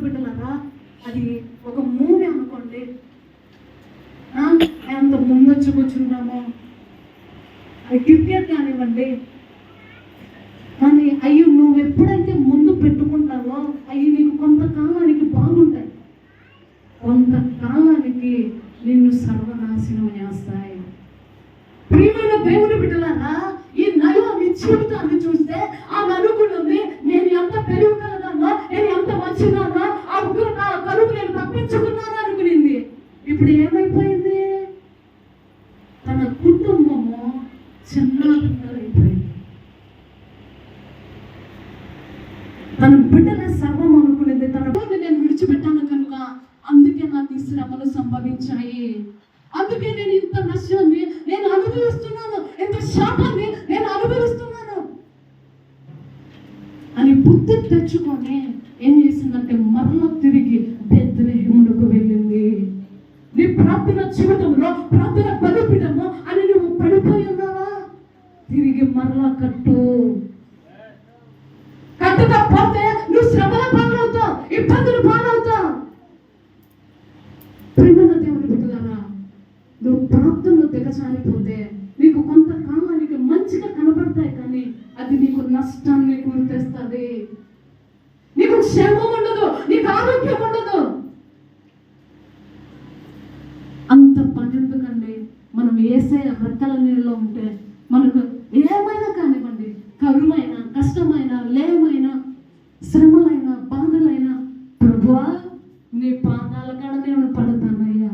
దేవుని బిడ్డలారా అది ఒక మూవీ అనుకోండి. ఎంత ముందొచ్చి కూర్చుంటామో. అది క్రికెట్ కానివ్వండి. కానీ అయ్యో నువ్వు ఎప్పుడైతే ముందు పెట్టుకుంటావో అవి నీకు కొంతకాలానికి బాగుంటాయి. కొంతకాలానికి నిన్ను సర్వనాశనం చేస్తాయి. ప్రియమైన దేవుని బిడ్డలారా ఈ నయోమి జీవితాన్ని చూస్తే ఆమె అనుకున్నది నేను ఎంత పెరుగుతా నేను ఎంత మంచిదాన్నా ఆ ముగ్గురు నా కరువు నేను తప్పించుకున్నాను అనుకునింది. ఇప్పుడు ఏమైపోయింది? తన కుటుంబము చిన్నాభిన్నరైపోయింది. తన బిడ్డల సర్వం అనుకునేది. తన నేను విడిచిపెట్టాను కనుక అందుకే నాకు ఈ శ్రమలు సంభవించాయి. అందుకే నేను ఇంత నష్టాన్ని నేను అనుభవిస్తున్నాను. ఇంత శాపాన్ని నేను అనుభవిస్తున్నాను. అని బుద్ధి తెచ్చుకొని ఏం చేసిందంటే మరల తిరిగి బెత్తలహేమునకు వెళ్ళింది నీ ప్రార్థన జీవితంలో ప్రార్థన బలిపీఠము అని నువ్వు పడిపోయి ఉన్నావా? తిరిగి మరలా కట్టు. కట్టకపోతే నువ్వు శ్రమల పాలవుతావు ఇబ్బందులు పాలవుతావు. ప్రేమల దేవుని బిడ్డలారా నువ్వు ప్రార్థనలో దిగజారిపోతే నీకు కొంతకాలానికి మంచిగా కనబడతాయి కానీ అది నీకు నష్టాన్ని గురి తెస్తుంది నీకు క్షేమం ఉండదు నీకు ఆరోగ్యం ఉండదు. వేసే రెక్కల నీళ్ళలో ఉంటే మనకు ఏమైనా కానివ్వండి కరువైన కష్టమైన లేమైన శ్రమలైన బాధలైన ప్రభువా నీ పాదాల కాడ నేను పడతానయ్యా.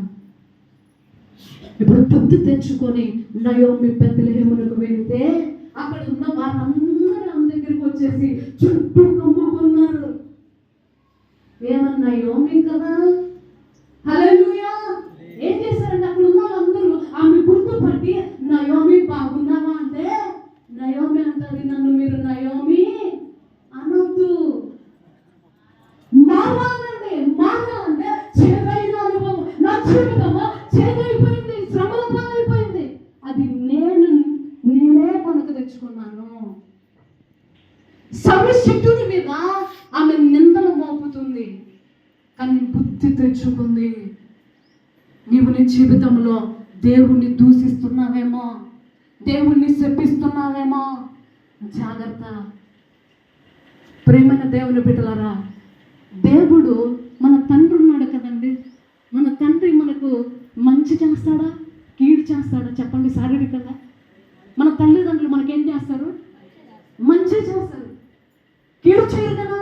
ఇప్పుడు బుద్ధి తెచ్చుకొని నయోమి పెద్దలేమునకు వెళితే అక్కడ ఉన్న వారందరూ ఆమె దగ్గరికి వచ్చేసి చుట్టూ కమ్ముకున్నారు. ఏమన్నా యోమి కదా హల్లెలూయా ఏం చేశారంటే అక్కడ ఉన్న వాళ్ళందరూ ఆమె గుర్తుపట్టి నయోమి బాగున్నావా అంటే నయోమి అంటది నన్ను మీరు నయోమి అనొద్దు మారాలండి మారాలంటే చేదైన అనుభవం. నా జీవితము? చేదైపోయింది శ్రమల పాలైపోయింది అది నేను నేనే కొనకు తెచ్చుకున్నాను. సర్వశక్తుని మీద ఆమె నిందలు మోపుతుంది. కానీ బుద్ధి తెచ్చుకుంది. నీవు నీ జీవితంలో దేవుణ్ణి దూషిస్తున్నావేమో? దేవుణ్ణి శపిస్తున్నావేమో? జాగ్రత్త. ప్రేమైన దేవుని బిడ్డలారా దేవుడు మన తండ్రి ఉన్నాడు కదండి. మన తండ్రి మనకు మంచి చేస్తాడా? కీడు చేస్తాడా? చెప్పండి శారీరకంగా. మన తల్లిదండ్రులు మనకేం చేస్తారు? మంచి చేస్తారు. కీడు చేయరు కదా?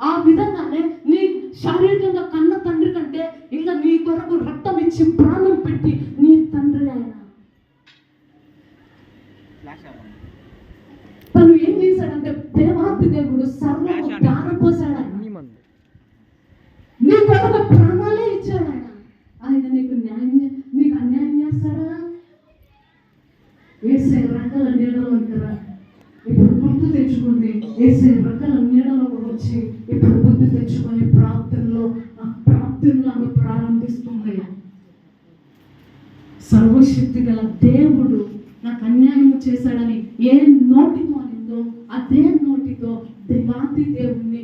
ఆ విధంగానే నీ శారీరకంగా కన్న తండ్రి కంటే ఇంకా నీ కొరకు రక్తం ఇచ్చి ప్రాణం పెట్టి నీ తండ్రి ఆయన. తను ఏం చేశాడంటే దేవాది దేవుడు సర్వము దారపోసాడు ఆయన ఒక ప్రాణాలే ఇచ్చాడు ఆయన. ఆయన నీకు న్యాయం మీకు అన్యాయం చేస్తాడా? ఏసే రకాల నీడలో ఉంటారా? ఇప్పుడు గుర్తు తెచ్చుకుంది ఏసే రకాల నీడలో వచ్చి ఇప్పుడు గుర్తు తెచ్చుకొని ప్రాప్తుల్లో ఆ ప్రార్థనలో ఆమె ప్రారంభిస్తుంది. సర్వశక్తి గల దేవుడు నాకు అన్యాయం చేశాడని ఏ నోటితో అనిందో అదే నోటితో దేవాది దేవుణ్ణి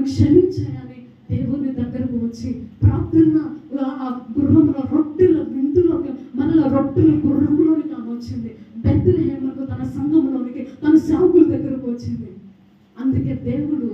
నన్ను క్షమించాయని దేవుని దగ్గరకు వచ్చి ప్రార్థన ఆ గృహంలో రొట్టెల విందులోకి మళ్ళీ రొట్టెల గృహంలోనికి ఆమె వచ్చింది. బెత్తలహేమకు తన సంఘంలోనికి తన సేవకుల దగ్గరకు వచ్చింది. అందుకే దేవుడు